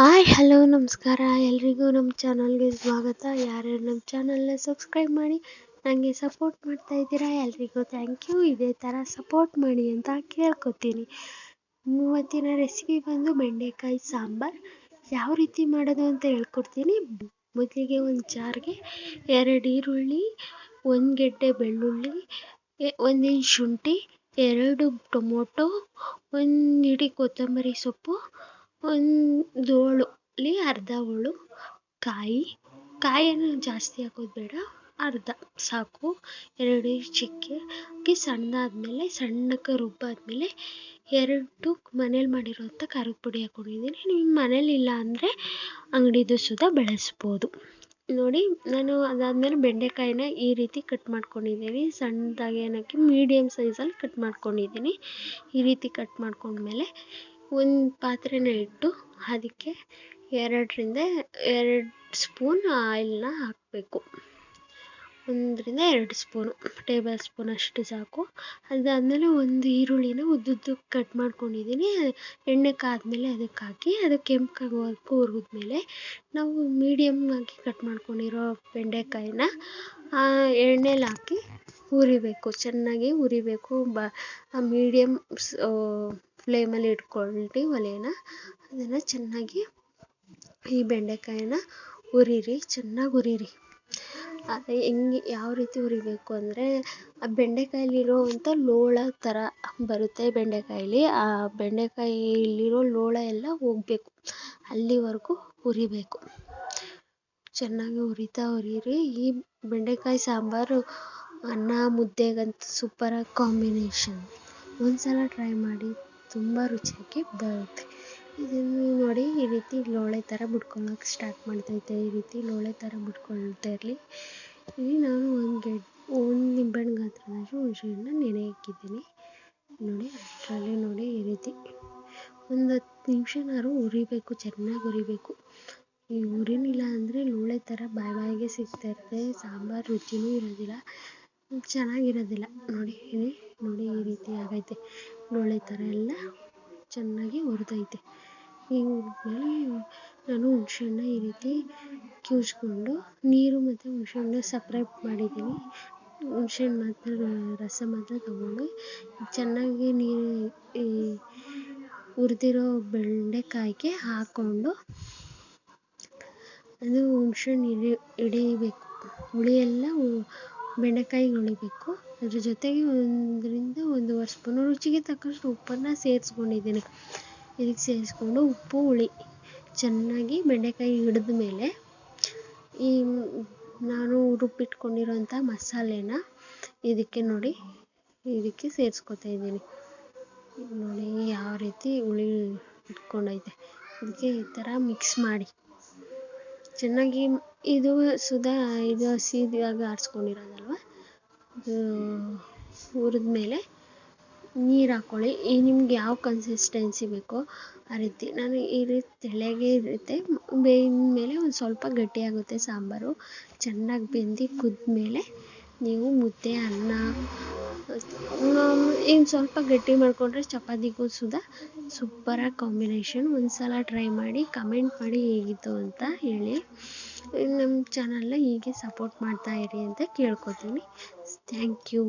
Hi, hello, ನಮಸ್ಕಾರ. ಎಲ್ರಿಗೂ ನಮ್ಮ ಚಾನಲ್ಗೆ ಸ್ವಾಗತ. ಯಾರ್ಯಾರು ನಮ್ಮ ಚಾನಲ್ನ ಸಬ್ಸ್ಕ್ರೈಬ್ ಮಾಡಿ ನನಗೆ ಸಪೋರ್ಟ್ ಮಾಡ್ತಾ ಇದ್ದೀರಾ, ಎಲ್ರಿಗೂ ಥ್ಯಾಂಕ್ ಯು ಇದೇ ಥರ ಸಪೋರ್ಟ್ ಮಾಡಿ ಅಂತ ಕೇಳ್ಕೊತೀನಿ. ಮೂವತ್ತಿನ ರೆಸಿಪಿ ಬಂದು ಬೆಂಡೆಕಾಯಿ ಸಾಂಬಾರ್. ಯಾವ ರೀತಿ ಮಾಡೋದು ಅಂತ ಹೇಳ್ಕೊಡ್ತೀನಿ. ಮೊದಲಿಗೆ ಒಂದು ಜಾರ್ಗೆ ಎರಡು ಈರುಳ್ಳಿ, ಒಂದು ಗೆಡ್ಡೆ ಬೆಳ್ಳುಳ್ಳಿ ಒಂದಿನ ಶುಂಠಿ, ಎರಡು ಟೊಮೊಟೊ, ಒಂದು ಹಿಡಿ ಕೊತ್ತಂಬರಿ ಸೊಪ್ಪು ಒಂದು ಹೋಳು ಅರ್ಧ ಹೋಳು ಕಾಯಿ. ಕಾಯನ್ನು ಜಾಸ್ತಿ ಹಾಕೋದು ಬೇಡ, ಅರ್ಧ. ಸಾಕು. ಎರಡು ಚಕ್ಕೆ ಹಾಕಿ ಸಣ್ಣದಾದ್ಮೇಲೆ ಸಣ್ಣಕ್ಕೆ ರುಬ್ಬಾದ್ಮೇಲೆ ಎರಡು ಮನೇಲಿ ಮಾಡಿರೋಂಥ ಖಾರದ ಪುಡಿ ಹಾಕ್ಕೊಂಡಿದ್ದೀನಿ ನಿಮ್ಮ ಮನೇಲಿ ಇಲ್ಲ ಅಂದರೆ ಅಂಗಡಿದು ಸುದ ಬೆಳೆಸ್ಬೋದು. ನೋಡಿ, ನಾನು ಅದಾದಮೇಲೆ ಬೆಂಡೆಕಾಯಿನ ಈ ರೀತಿ ಕಟ್ ಮಾಡ್ಕೊಂಡಿದ್ದೀನಿ ಸಣ್ಣದಾಗಿ ಏನಕ್ಕೆ ಮೀಡಿಯಮ್ ಸೈಜಲ್ಲಿ ಕಟ್ ಮಾಡ್ಕೊಂಡಿದ್ದೀನಿ. ಈ ರೀತಿ ಕಟ್ ಮಾಡ್ಕೊಂಡ್ಮೇಲೆ ಒಂದು ಪಾತ್ರೆನ ಇಟ್ಟು ಅದಕ್ಕೆ ಎರಡರಿಂದ ಎರಡು ಸ್ಪೂನ್ ಆಯಿಲ್ನ ಹಾಕಬೇಕು. ಒಂದರಿಂದ ಎರಡು ಸ್ಪೂನು, ಟೇಬಲ್ ಸ್ಪೂನ್ ಅಷ್ಟು ಸಾಕು. ಅದಾದಮೇಲೆ ಒಂದು ಈರುಳ್ಳಿನ ಉದ್ದುದ್ದಕ್ಕೆ ಕಟ್ ಮಾಡ್ಕೊಂಡಿದ್ದೀನಿ ಎಣ್ಣೆ ಕಾದ್ಮೇಲೆ ಅದಕ್ಕೆ ಹಾಕಿ, ಅದು ಕೆಂಪಗಾಗೋವರೆಗೂ ಹುರಿದ್ಮೇಲೆ ನಾವು ಮೀಡಿಯಮ್ ಆಗಿ ಕಟ್ ಮಾಡ್ಕೊಂಡಿರೋ ಬೆಂಡೆಕಾಯಿನ ಎಣ್ಣೆಲಿ ಹಾಕಿ ಹುರಿಬೇಕು. ಚೆನ್ನಾಗಿ ಹುರಿಬೇಕು. ಬ ಮೀಡಿಯಮ್ ಫ್ಲೇಮಲ್ಲಿ ಇಟ್ಕೊಂಡು ಒಲೆನ. ಅದನ್ನು ಚೆನ್ನಾಗಿ ಈ ಬೆಂಡೆಕಾಯನ್ನ ಹುರಿರಿ, ಚೆನ್ನಾಗಿ ಹುರಿರಿ. ಅದು ಹೆಂಗೆ ಯಾವ ರೀತಿ ಹುರಿಬೇಕು ಅಂದರೆ, ಆ ಬೆಂಡೆಕಾಯಲ್ಲಿರೋವಂಥ ಲೋಳ ಥರ ಬರುತ್ತೆ ಬೆಂಡೆಕಾಯಲ್ಲಿ. ಆ ಬೆಂಡೆಕಾಯಲ್ಲಿರೋ ಲೋಳ ಎಲ್ಲ ಹೋಗ್ಬೇಕು. ಅಲ್ಲಿವರೆಗೂ ಹುರಿಬೇಕು. ಚೆನ್ನಾಗಿ ಹುರಿತಾ ಹುರಿರಿ. ಈ ಬೆಂಡೆಕಾಯಿ ಸಾಂಬಾರು ಅನ್ನ, ಮುದ್ದೆಗಂತೂ ಸೂಪರಾಗಿ ಕಾಂಬಿನೇಷನ್ ಒಂದು ಸಲ ಟ್ರೈ ಮಾಡಿ ತುಂಬ ರುಚಿಯಾಗಿ ಬರುತ್ತೆ ಇದನ್ನು ನೋಡಿ ಈ ರೀತಿ ಲೋಳೆ ಥರ ಬಿಟ್ಕೊಳ್ಳೋಕೆ ಸ್ಟಾರ್ಟ್ ಮಾಡ್ತೈತೆ ಈ ರೀತಿ ಲೋಳೆ ಥರ ಬಿಟ್ಕೊಳ್ತಾ ಇರಲಿ. ಇಲ್ಲಿ ನಾನು ಒಂದು ಗೆಡ್, ಒಂದು ನಿಂಬೆಹಣ್ಣು ಗಾತ್ರದಷ್ಟು ಹುಣಸೆಹಣ್ಣನ್ನ ನೆನೆ ಹಾಕಿದ್ದೀನಿ ನೋಡಿ ಅಷ್ಟರಲ್ಲಿ ನೋಡಿ ಈ ರೀತಿ ಒಂದು ಹತ್ತು ನಿಮಿಷನಾದ್ರು ಉರಿಬೇಕು ಚೆನ್ನಾಗಿ ಉರಿಬೇಕು ಈ ಹುರಿನಿಲ್ಲ ಅಂದರೆ ಲೋಳೆ ಥರ ಬಾಯಿ ಬಾಯಿಗೆ ಸಿಗ್ತಾ ಇರುತ್ತೆ. ಸಾಂಬಾರು ರುಚಿನೂ ಇರೋದಿಲ್ಲ. ಚೆನ್ನಾಗಿರೋದಿಲ್ಲ. ನೋಡಿ ಇಲ್ಲಿ ನೋಡಿ ಈ ರೀತಿ ಆಗೈತೆ. ಲೋಳೆ ಥರ ಎಲ್ಲ ಚೆನ್ನಾಗಿ ಹುರ್ದೈತೆ. ಈ ನಾನು ಹುಣ್ಸೆಹಣ್ಣ ಈ ರೀತಿ ಕಿವುಚ್ಕೊಂಡು ನೀರು ಮತ್ತು ಹುಣ್ಸೆಹಣ್ಣು ಸಪ್ರೇಟ್ ಮಾಡಿದ್ದೀನಿ. ಹುಣ್ಸೆಹಣ್ಣು ಮಾತ್ರ, ರಸ ಮಾತ್ರ ತಗೊಂಡು ಚೆನ್ನಾಗಿ ನೀರು ಈ ಹುರಿದಿರೋ ಬೆಂಡೆಕಾಯಿಗೆ ಹಾಕ್ಕೊಂಡು ಅದು ಹುಣ್ಸೆಹಣ್ಣು ಹಿಡಿ ಹಿಡಿಬೇಕು. ಹುಳಿ ಎಲ್ಲ ಬೆಂಡೆಕಾಯಿಗೆ ಉಳಿಬೇಕು ಅದ್ರ ಜೊತೆಗೆ ಒಂದರಿಂದ ಒಂದೂವರೆ ಸ್ಪೂನು ರುಚಿಗೆ ತಕ್ಕಷ್ಟು ಉಪ್ಪನ್ನು ಸೇರಿಸ್ಕೊಂಡಿದ್ದೀನಿ. ಇದಕ್ಕೆ ಸೇರಿಸ್ಕೊಂಡು ಉಪ್ಪು, ಹುಳಿ ಚೆನ್ನಾಗಿ ಬೆಂಡೆಕಾಯಿ ಹಿಡಿದ ಮೇಲೆ ಈ ನಾನು ರುಬ್ಬಿಟ್ಕೊಂಡಿರೋಂಥ ಮಸಾಲೆನ ಇದಕ್ಕೆ ನೋಡಿ, ಇದಕ್ಕೆ ಸೇರಿಸ್ಕೊತಾ ಇದ್ದೀನಿ. ನೋಡಿ ಯಾವ ರೀತಿ ಹುಳಿ ಇಟ್ಕೊಂಡೈತೆ ಇದಕ್ಕೆ ಈ ಥರ ಮಿಕ್ಸ್ ಮಾಡಿ. ಚೆನ್ನಾಗಿ ಇದು ಸುದಾ, ಇದು ಸೀದಿಯಾಗಿ ಆರಿಸ್ಕೊಂಡಿರೋದಲ್ವ? ಇದು ಹುರಿದ ಮೇಲೆ ನೀರು ಹಾಕ್ಕೊಳ್ಳಿ ಈ ನಿಮ್ಗೆ ಯಾವ ಕನ್ಸಿಸ್ಟೆನ್ಸಿ ಬೇಕೋ ಆ ರೀತಿ. ನಾನು ಈ ರೀತಿ ತೆಳಗೆ ಇರುತ್ತೆ. ಮೇಲೆ ಒಂದು ಸ್ವಲ್ಪ ಗಟ್ಟಿಯಾಗುತ್ತೆ ಸಾಂಬಾರು. ಚೆನ್ನಾಗಿ ಬೆಂದು ಕುದ್ಮೇಲೆ ನೀವು ಮುದ್ದೆ, ಅನ್ನ ಇನ್ನು ಸ್ವಲ್ಪ ಗಟ್ಟಿ ಮಾಡಿಕೊಂಡ್ರೆ ಚಪಾತಿಗೂ ಸುಧಾ ಸೂಪರಾಗಿ ಕಾಂಬಿನೇಷನ್. ಒಂದು ಸಲ ಟ್ರೈ ಮಾಡಿ, ಕಮೆಂಟ್ ಮಾಡಿ ಹೇಗಿತ್ತು ಅಂತ ಹೇಳಿ. ನಮ್ಮ ಚಾನಲ್ನ ಹೀಗೆ ಸಪೋರ್ಟ್ ಮಾಡ್ತಾ ಇರಿ ಅಂತ ಕೇಳ್ಕೊತೀನಿ. Thank you.